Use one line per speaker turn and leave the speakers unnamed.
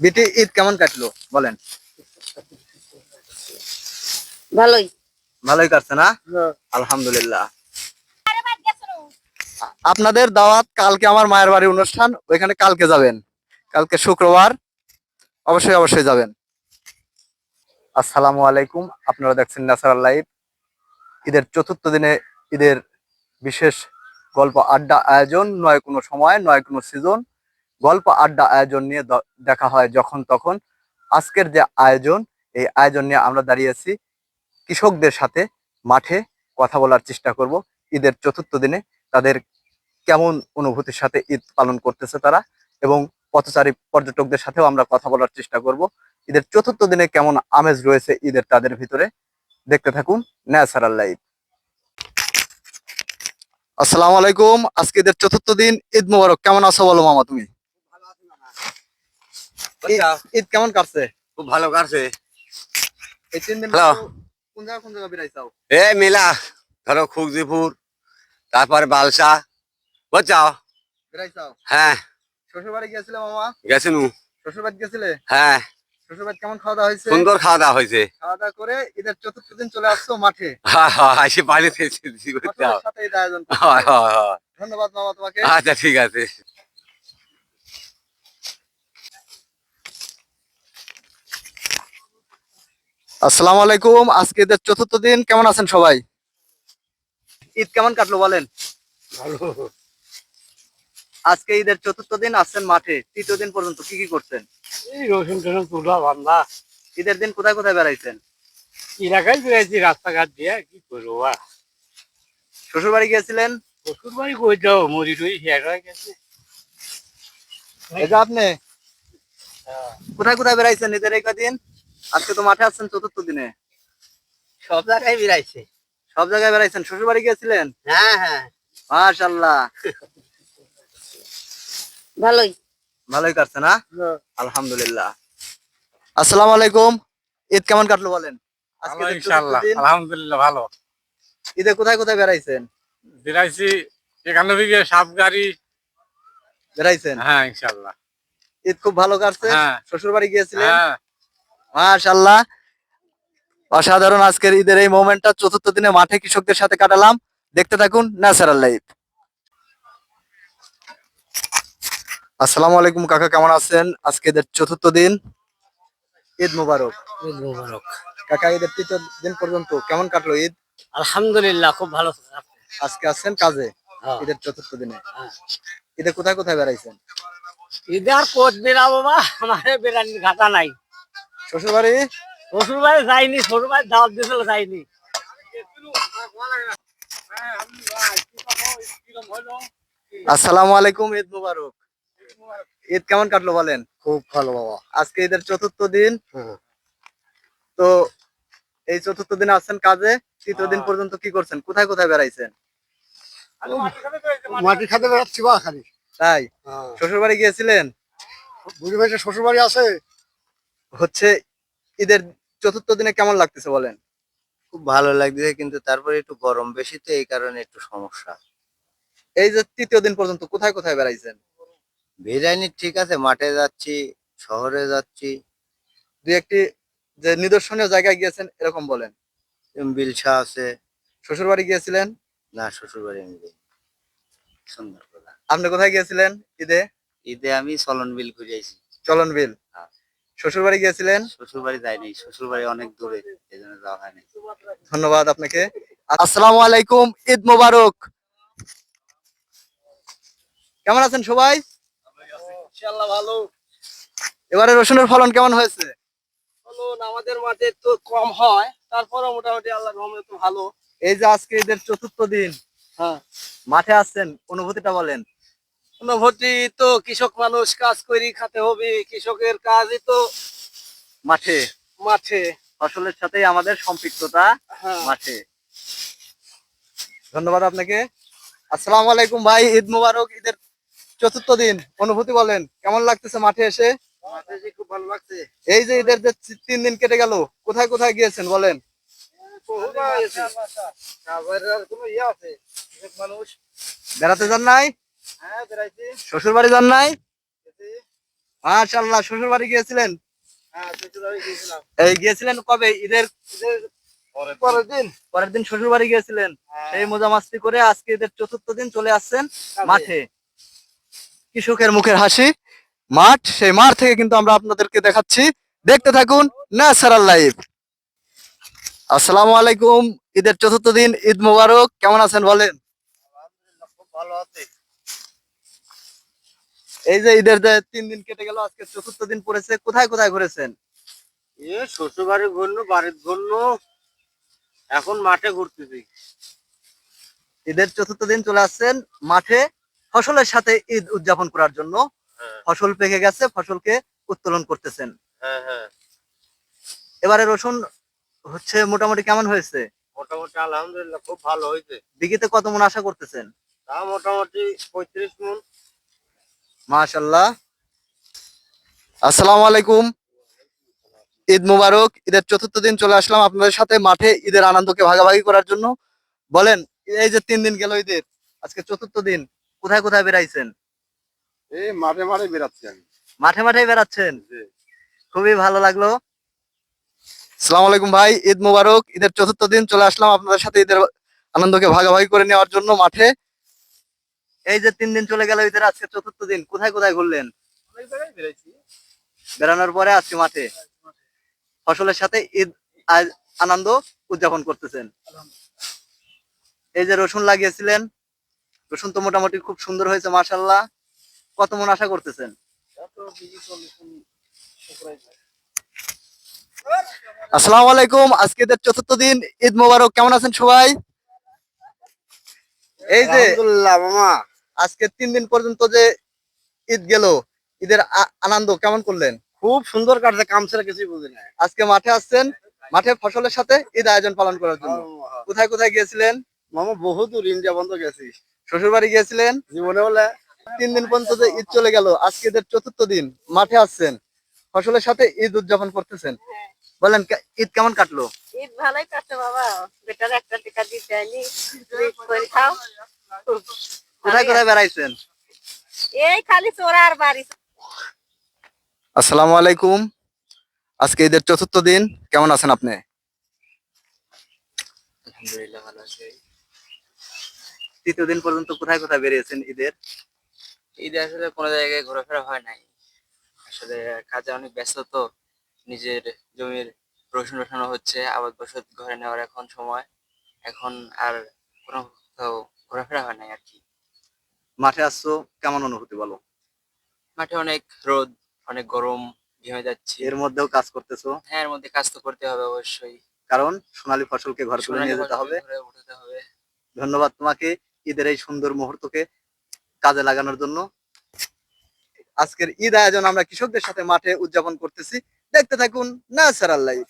বিটি ঈদ কেমন কাটলো? বলেন।
ভালোই।
ভালোই কাটছে না? আলহামদুলিল্লাহ। আপনাদের দাওয়াত কালকে আমার মায়ের বাড়ি অনুষ্ঠান ওইখানে কালকে যাবেন। কালকে শুক্রবার অবশ্যই অবশ্যই যাবেন। আসসালামু আলাইকুম আপনারা দেখছেন ন্যাচারাল লাইফ ঈদের চতুর্থ দিনে ঈদের বিশেষ গল্প আড্ডা আয়োজন নয় কোনো সময় নয় কোনো সিজন গল্প আড্ডা আয়োজন নিয়ে দেখা হয় যখন তখন। আজকের যে আয়োজন, এই আয়োজন নিয়ে আমরা দাঁড়িয়েছি কৃষকদের সাথে মাঠে কথা বলার চেষ্টা করব। ঈদের চতুর্থ দিনে তাদের কেমন অনুভূতির সাথে ঈদ পালন করতেছে তারা এবং পথচারী পর্যটকদের সাথেও আমরা কথা বলার চেষ্টা করব। ঈদের চতুর্থ দিনে কেমন আমেজ রয়েছে ঈদের তাদের ভিতরে? দেখতে থাকুন ন্যাচারাল লাইফ আসসালামু আলাইকুম। আজকে ঈদের চতুর্থ দিন। ঈদ মোবারক। কেমন আছো বলো মামা তুমি? ঈদ- ঈদ কেমন কাটছে?
খুব ভালো কাটছে।
এই তিন দিন কোন জায়গা কোন জায়গা বেড়াইছাও
এ মেলা ধরো খুকজিপুর তারপরে বালসা বুঝছাও
বেড়াইছাও
হ্যাঁ।
শ্বশুর বাড়ি মামা?
গেছিনু।
শ্বশুর গেছিলে?
হ্যাঁ।
কেমন খাওয়া দাওয়া হয়েছে?
সুন্দর খাওয়া দাওয়া হয়েছে।
খাওয়া দাওয়া করে ঈদের চতুর্থ দিন চলে আসছো মাঠে।
হ্যাঁ হ্যাঁ এসে বাড়িতে
সাথে আয়োজন।
হয় হয়।
ধন্যবাদ মামা তোমাকে।
আচ্ছা ঠিক আছে।
আসসালামু আলাইকুম। আজকে ঈদের চতুর্থ দিন। কেমন আছেন সবাই? ঈদ কেমন কাটলো বলেন? আজকে ঈদের চতুর্থ দিন আসছেন মাঠে। তৃতীয় দিন পর্যন্ত কি কি করছেন?
এই রসুন টসুন তুলা বান্ধা
ঈদের দিন কোথায় কোথায় বেড়াইছেন?
এলাকায় বেড়াইছি রাস্তাঘাট দিয়ে কি করব
শ্বশুর বাড়ি গিয়েছিলেন?
শ্বশুর বাড়ি কই যাও মরি শেষ হয়ে গেছে।
আপনি। কোথায় কোথায় বেড়াইছেন ঈদের এই কদিন? আজকে তো মাঠে আসছেন চতুর্থ দিনে।
সব জায়গায় বেড়াইছে।
সব জায়গায় বেড়াইছেন? শ্বশুর বাড়ি গিয়েছিলেন?
হ্যাঁ হ্যাঁ।
মাশাল্লাহ
ভালোই।
ভালোই কাটছে না? আলহামদুলিল্লাহ। আসসালামু আলাইকুম। ঈদ কেমন কাটলো বলেন? আজকে
ভালো
ঈদের
ইনশাল্লাহ
চতুর্থ দিন।
আলহামদুলিল্লাহ ভালো।
ঈদে কোথায় কোথায় বেড়াইছেন?
বেড়াইছি এখানে দিকে সাপ গাড়ি
বেড়াইছেন?
হ্যাঁ ইনশাল্লাহ
ঈদ খুব ভালো কাটছে।
হ্যাঁ।
শ্বশুর বাড়ি গিয়েছিলেন?
হ্যাঁ।
মাশাল্লাহ অসাধারণ আজকের ঈদের এই মোমেন্টটা চতুর্থ দিনে মাঠে কৃষকদের সাথে কাটালাম। দেখতে থাকুন ন্যাচারাল লাইফ আসসালামু আলাইকুম কাকা কেমন আছেন? আজকে ঈদের চতুর্থ দিন। ঈদ মুবারক।
ঈদ মুবারক।
কাকা ঈদের তৃতীয় দিন পর্যন্ত কেমন কাটলো ঈদ?
আলহামদুলিল্লাহ খুব ভালো
আজকে আসছেন কাজে
হ্যাঁ।
ঈদের চতুর্থ দিনে।
হ্যাঁ।
ঈদে কোথায় কোথায় বেড়াইছেন?
ঈদে আর কোচ বেড়াবো বা আমার বেড়ানি ঘাটা নাই।
শ্বশুর বাড়ি
শ্বশুর বাড়ি যাইনি শ্বশুর বাড়ি দাওয়াত দিয়েছিল যাইনি।
আসসালামু আলাইকুম ঈদ মুবারক। ঈদ কেমন কাটলো বলেন?
খুব ভালো বাবা।
আজকে ঈদের চতুর্থ দিন।
হ্যাঁ।
তো এই চতুর্থ দিনে আসছেন কাজে তৃতীয় দিন
হ্যাঁ।
পর্যন্ত কি করছেন? কোথায় কোথায় বেড়াইছেন?
মাটি খাতে বেড়াচ্ছি বা খালি
তাই? শ্বশুর বাড়ি গিয়েছিলেন?
বুঝে শ্বশুর বাড়ি আছে
হচ্ছে ঈদের চতুর্থ দিনে কেমন লাগতেছে বলেন?
খুব ভালো লাগতেছে কিন্তু তারপরে একটু গরম। বেশি তো এই কারণে একটু সমস্যা।
এই যে তৃতীয় দিন পর্যন্ত কোথায় কোথায় বেড়াইছেন?
বিরিয়ানি ঠিক আছে মাঠে যাচ্ছি শহরে যাচ্ছি।
দুই একটি যে নিদর্শনীয় জায়গায় গিয়েছেন এরকম বলেন।
বিলসা আছে।
শ্বশুর বাড়ি গিয়েছিলেন?
না শ্বশুর বাড়ি আমি যাই সুন্দর কথা
আপনি কোথায় গিয়েছিলেন ঈদে?
ঈদে আমি চলন বিল ঘুরেছি
চলন বিল
হ্যাঁ।
শ্বশুর বাড়ি গিয়েছিলেন?
শ্বশুর বাড়ি যাইনি শ্বশুর বাড়ি অনেক দূরে এই জন্য যাওয়া হয়নি।
ধন্যবাদ আপনাকে। আসসালামু আলাইকুম ঈদ মোবারক। কেমন আছেন সবাই?
ইনশাল্লাহ ভালো।
এবারে রসুনের ফলন কেমন হয়েছে?
ফলন আমাদের মাঠে তো কম হয় তারপরে মোটামুটি আল্লাহ রহমতে ভালো।
এই যে আজকে ঈদের চতুর্থ দিন
হ্যাঁ।
মাঠে আসছেন অনুভূতিটা বলেন।
অনুভূতি তো কৃষক মানুষ কাজ করি খাতে হবে কৃষকের কাজই তো
মাঠে।
মাঠে।
ফসলের সাথে আমাদের সম্পৃক্ততা
হ্যাঁ।
মাঠে। ধন্যবাদ আপনাকে। আসসালামু আলাইকুম ভাই ঈদ মোবারক ঈদের চতুর্থ দিন। অনুভূতি বলেন কেমন লাগতেছে মাঠে এসে?
খুব ভালো লাগছে।
এই যে ঈদের যে তিন দিন কেটে গেল কোথায় কোথায় গিয়েছেন বলেন?
ইয়ে আছে। কৃষক মানুষ।
বেড়াতে যান নাই? শ্বশুর বাড়ি যান নাই? মাশাআল্লাহ শ্বশুর বাড়ি গিয়েছিলেন?
হ্যাঁ
এই গিয়েছিলেন কবে? ঈদের
পরের দিন।
পরের দিন। শ্বশুর বাড়ি গিয়েছিলেন? সেই মজা মাস্তি করে আজকে ঈদের চতুর্থ দিন চলে আসছেন মাঠে। কৃষকের মুখের হাসি মাঠ সেই মাঠ থেকে কিন্তু আমরা আপনাদেরকে দেখাচ্ছি। দেখতে থাকুন ন্যাচারাল লাইফ আসসালামু আলাইকুম ঈদের চতুর্থ দিন ঈদ মোবারক। কেমন আছেন বলেন?
খুব ভালো আছে।
এই যে ঈদের যে তিন দিন কেটে গেল আজকে চতুর্থ দিন পড়েছে। কোথায় কোথায় ঘুরেছেন?
এ শ্বশুর বাড়ি ঘুরলো বাড়ির ঘুরলো এখন মাঠে ঘুরতেছি।
ঈদের চতুর্থ দিন চলে আসছেন মাঠে ফসলের সাথে ঈদ উদযাপন করার জন্য।
হ্যাঁ।
ফসল পেকে গেছে ফসলকে উত্তোলন করতেছেন।
হ্যাঁ হ্যাঁ।
এবারে রসুন হচ্ছে মোটামুটি কেমন হয়েছে?
মোটামুটি আলহামদুলিল্লাহ খুব ভালো হয়েছে।
বিঘিতে কত মন আশা করতেছেন?
তা মোটামুটি পঁয়ত্রিশ মন।
মাশাল্লাহ আসসালামু আলাইকুম। ঈদ মুবারক ঈদের চতুর্থ দিন চলে আসলাম আপনাদের সাথে মাঠে ঈদের আনন্দকে ভাগাভাগি করার জন্য। বলেন এই যে তিন দিন গেল ঈদের আজকে চতুর্থ দিন কোথায় কোথায় বেড়াইছেন?
এই মাঠে মাঠে বেরাচ্ছি আমি।
মাঠে মাঠে বেড়াচ্ছেন? খুবই ভালো লাগল। সালাম আলাইকুম ভাই ঈদ মুবারক ঈদের চতুর্থ দিন চলে আসলাম আপনাদের সাথে ঈদের আনন্দকে ভাগাভাগি করে নেওয়ার জন্য মাঠে। এই যে তিন দিন চলে গেল ঈদের আজকে চতুর্থ দিন। কোথায় কোথায় ঘুরলেন? বেড়ানোর পরে আজকে মাঠে। ফসলের সাথে ঈদ আনন্দ উদযাপন করতেছেন। এই যে রসুন লাগিয়েছিলেন, রসুন তো মোটামুটি খুব সুন্দর হয়েছে মাশাল্লাহ কত মন আশা করতেছেন? আসসালামু আলাইকুম, আজকে ঈদের চতুর্থ দিন, ঈদ মোবারক, কেমন আছেন সবাই? এই যে
মামা।
আজকে তিন দিন পর্যন্ত যে ঈদ গেল ঈদের আনন্দ কেমন করলেন?
খুব সুন্দর কাটছে কাম ছাড়া কিছুই বুঝি না
আজকে মাঠে আসছেন মাঠে ফসলের সাথে ঈদ আয়োজন পালন করার জন্য। কোথায় কোথায় গিয়েছিলেন?
মামা বহু দূর ইন্ডিয়া বন্ধ গেছি।
শ্বশুর বাড়ি গিয়েছিলেন?
জীবনে বলে
তিন দিন পর্যন্ত যে ঈদ চলে গেল আজকে ঈদের চতুর্থ দিন মাঠে আসছেন। ফসলের সাথে ঈদ উদযাপন করতেছেন। বলেন ঈদ কেমন কাটলো?
ঈদ ভালোই কাটছে বাবা। বেটার একটা টিকা দিতে খাও।
কোথায় কোথায় বেড়াইছেন?
এই খালি চোরা আর বাড়ি।
আসসালামু আলাইকুম। আজকে ঈদের চতুর্থ দিন। কেমন আছেন আপনি?
আলহামদুলিল্লাহ ভালো আছে।
তৃতীয় দিন পর্যন্ত কোথায় কোথায় বেরিয়েছেন ঈদের?
ঈদে আসলে কোনো জায়গায় ঘোরাফেরা হয় নাই। আসলে কাজে অনেক ব্যস্ত তো। নিজের জমির রসুন রসানো হচ্ছে আবাদ বসত ঘরে নেওয়ার এখন সময়। এখন আর কোনো কোথাও ঘোরাফেরা হয় নাই আর কি।
মাঠে আসছো? কেমন অনুভূতি বলো?
মাঠে অনেক রোদ অনেক গরম ঘেমে যাচ্ছি।
এর মধ্যেও কাজ করতেছো?
হ্যাঁ এর মধ্যে কাজ তো করতে হবে অবশ্যই।
কারণ সোনালী ফসলকে ঘর তুলে নিয়ে যেতে হবে।
উঠাতে হবে।
ধন্যবাদ তোমাকে ঈদের এই সুন্দর মুহূর্তকে কাজে লাগানোর জন্য। আজকের ঈদ আয়োজন আমরা কৃষকদের সাথে মাঠে উদযাপন করতেছি। দেখতে থাকুন ন্যাচারাল লাইফ।